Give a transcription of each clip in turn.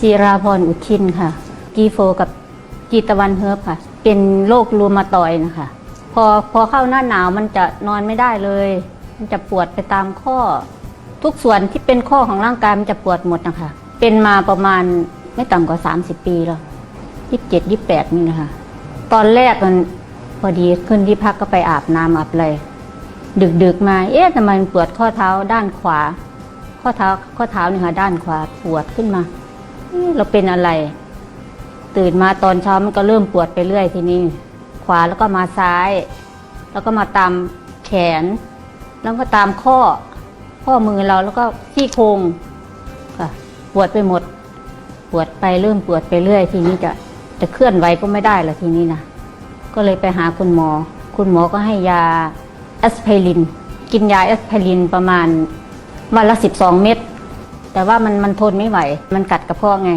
จีราพรอุทินค่ะ กีโฟกับกีตะวันเฮิร์บค่ะ เป็นโรครูมาตอยนะคะ พอพอเข้าหน้าหนาวมันจะนอนไม่ได้เลย มันจะปวดไปตามข้อ ทุกส่วนที่เป็นข้อของร่างกายมันจะปวดหมดนะคะ เป็นมาประมาณไม่ต่ำกว่า 30 ปีแล้วยี่สิบเจ็ดยี่แปดนี่นะคะ ตอนแรกมันพอดีขึ้นที่พักก็ไปอาบน้ำอาบอะไรดึกๆมา เอ๊ะทำไมมันปวดข้อเท้าด้านขวา ข้อเท้าข้อเท้านี่ค่ะด้านขวาปวดขึ้นมา เราเป็นอะไร ตื่นมาตอนเช้ามันก็เริ่มปวดไปเรื่อยทีนี้ ขวาแล้วก็มาซ้าย แล้วก็มาตามแขน แล้วก็ตามข้อ ข้อมือเราแล้วก็ที่โครงค่ะปวดไปหมด ปวดไปเริ่มปวดไปเรื่อย ทีนี้จะจะเคลื่อนไหวก็ไม่ได้ละทีนี้นะก็เลยไปหาคุณหมอ คุณหมอก็ให้ยาแอสไพริน กินยาแอสไพรินประมาณวันละสิบสองเม็ด แต่ว่ามันมันทนไม่ไหว มันกัดกระเพาะไง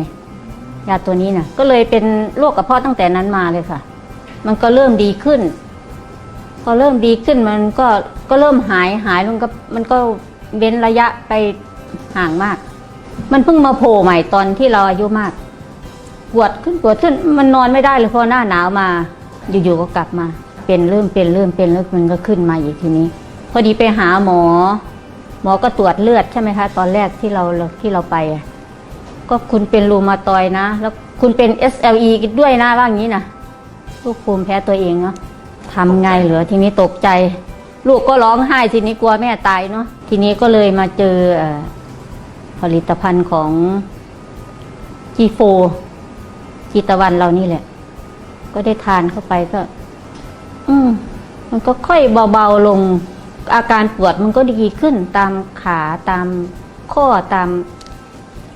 ยาตัวนี้นะก็เลยเป็นโรคกระเพาะตั้งแต่นั้นมาเลยค่ะ มันก็เริ่มดีขึ้น พอเริ่มดีขึ้นมันก็ก็เริ่มหายหายลงก็มันก็เว้นระยะไปห่างมาก มันเพิ่งมาโผล่ใหม่ตอนที่เราอายุมากปวดขึ้นปวดขึ้นมันนอนไม่ได้เลยเพราะหน้าหนาวมา อยู่ๆก็กลับมา เป็นเริ่มเป็นเริ่มเป็นแล้วมันก็ขึ้นมาอีกทีนี้ พอดีไปหาหมอ หมอก็ตรวจเลือดใช่ไหมคะ ตอนแรกที่เราที่เราไป ก็คุณเป็นรูมาตอยนะ แล้วคุณเป็น SLE ด้วยนะว่าอย่างนี้นะลูกภูมิแพ้ตัวเองเนาะทำไงเหรอทีนี้ตกใจ ลูกก็ร้องไห้ทีนี้กลัวแม่ตายเนาะทีนี้ก็เลยมาเจอเอ่อผลิตภัณฑ์ของจีโฟจีตะวันเรานี่แหละ ก็ได้ทานเข้าไปก็ อืมมันก็ค่อยเบาๆลง อาการปวดมันก็ดีขึ้นตามขาตามข้อตาม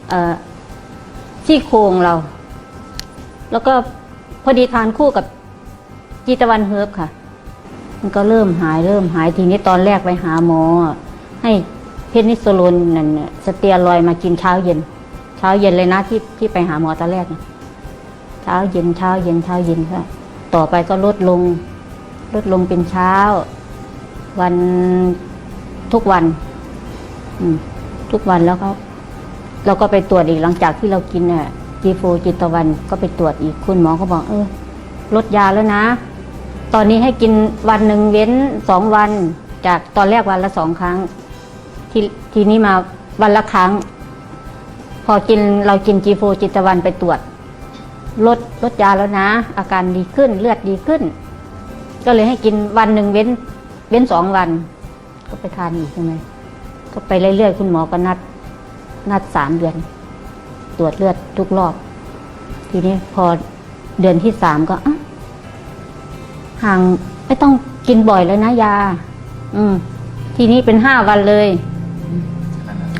เอ่อซี่โครงเรา แล้วก็พอดีทานคู่กับจีตะวันเฮิร์บค่ะ มันก็เริ่มหายเริ่มหายทีนี้ตอนแรกไปหาหมอ ให้เพนิซิลลินนั่นสเตียรอยมากินเช้าเย็น เช้าเย็นเลยนะที่ที่ไปหาหมอตอนแรกเช้าเย็นเช้าเย็นเช้าเย็นค่ะ ต่อไปก็ลดลง ลดลงเป็นเช้า วันทุกวันทุกวันแล้วก็เราก็ไปตรวจอีกหลังจากที่เรากินเนี่ยจีโฟจิตวันก็ไปตรวจอีกคุณหมอเขาบอก เออลดยาแล้วนะ ตอนนี้ให้กินวันหนึ่งเว้นสองวัน จากตอนแรกวันละสองครั้ง ทีทีนี้มาวันละครั้ง พอกินเรากินจีโฟจิตวันไปตรวจลดลดยาแล้วนะ อาการดีขึ้นเลือดดีขึ้น ก็เลยให้กินวันหนึ่งเว้น ว้นสองวัน ก็ไปทานอีกใช่ไหมก็ไปเรื่อยๆคุณหมอก็นัด นัดสามเดือน ตรวจเลือดทุกรอบ ทีนี้พอเดือนที่สามก็อะห่างไม่ต้องกินบ่อยแล้วนะยา อืม ทีนี้เป็นห้าวันเลย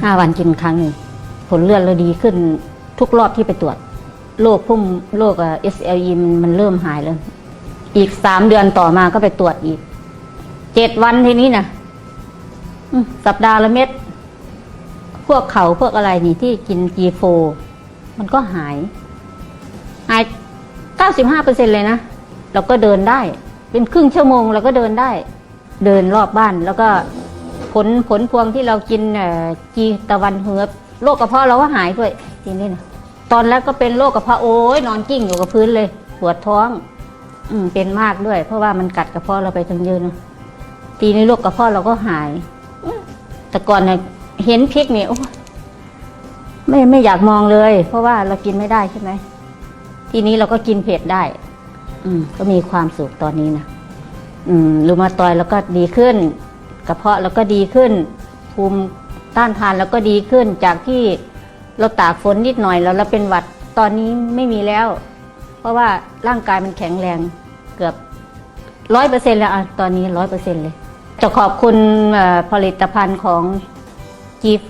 ห้าวันกินครั้งหนึ่งผลเลือดเราดีขึ้นทุกรอบที่ไปตรวจโรคพุ่มโรคเอสเอลีมันเริ่มหายแล้ว อีกสามเดือนต่อมาก็ไปตรวจอีก เจ็ดวันทีนี้นะสัปดาห์ละเม็ด พวกเขาพวกอะไรนี่ที่กินจีโฟ มันก็หาย หายเก้าสิบห้าเปอร์เซ็นเลยนะ เราก็เดินได้ เป็นครึ่งชั่วโมงเราก็เดินได้ เดินรอบบ้านแล้วก็ผลผลพวงที่เรากินจีตะวันเฮือบโรคกระเพาะเราก็หายด้วยทีนี้นะตอนแรกก็เป็นโรคกระเพาะโอ้ยนอนกิ้งอยู่กับพื้นเลย ปวดท้อง อืมเป็นมากด้วย เพราะว่ามันกัดกระเพาะเราไปทั้งเยอะนะ ทีนี้โรคกระเพาะเราก็หาย แต่ก่อนเนี่ยเห็นพริกเนี่ยโอ้ไม่ไม่อยากมองเลย เพราะว่าเรากินไม่ได้ใช่ไหม ทีนี้เราก็กินเผ็ดได้ อืม ก็มีความสุขตอนนี้นะอืมรูมาตอยด์แล้วก็ดีขึ้น กระเพาะแล้วก็ดีขึ้น ภูมิต้านทานแล้วก็ดีขึ้น จากที่เราตากฝนนิดหน่อยแล้วเราเป็นหวัดตอนนี้ไม่มีแล้ว เพราะว่าร่างกายมันแข็งแรงเกือบร้อยเปอร์เซ็นต์แล้วอะตอนนี้ร้อยเปอร์เซ็นต์เลย จะขอบคุณผลิตภัณฑ์ของกีโฟ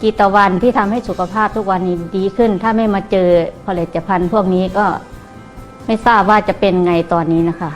กีตะวันที่ทำให้สุขภาพทุกวันนี้ดีขึ้น ถ้าไม่มาเจอผลิตภัณฑ์พวกนี้ก็ไม่ทราบว่าจะเป็นไงตอนนี้นะคะ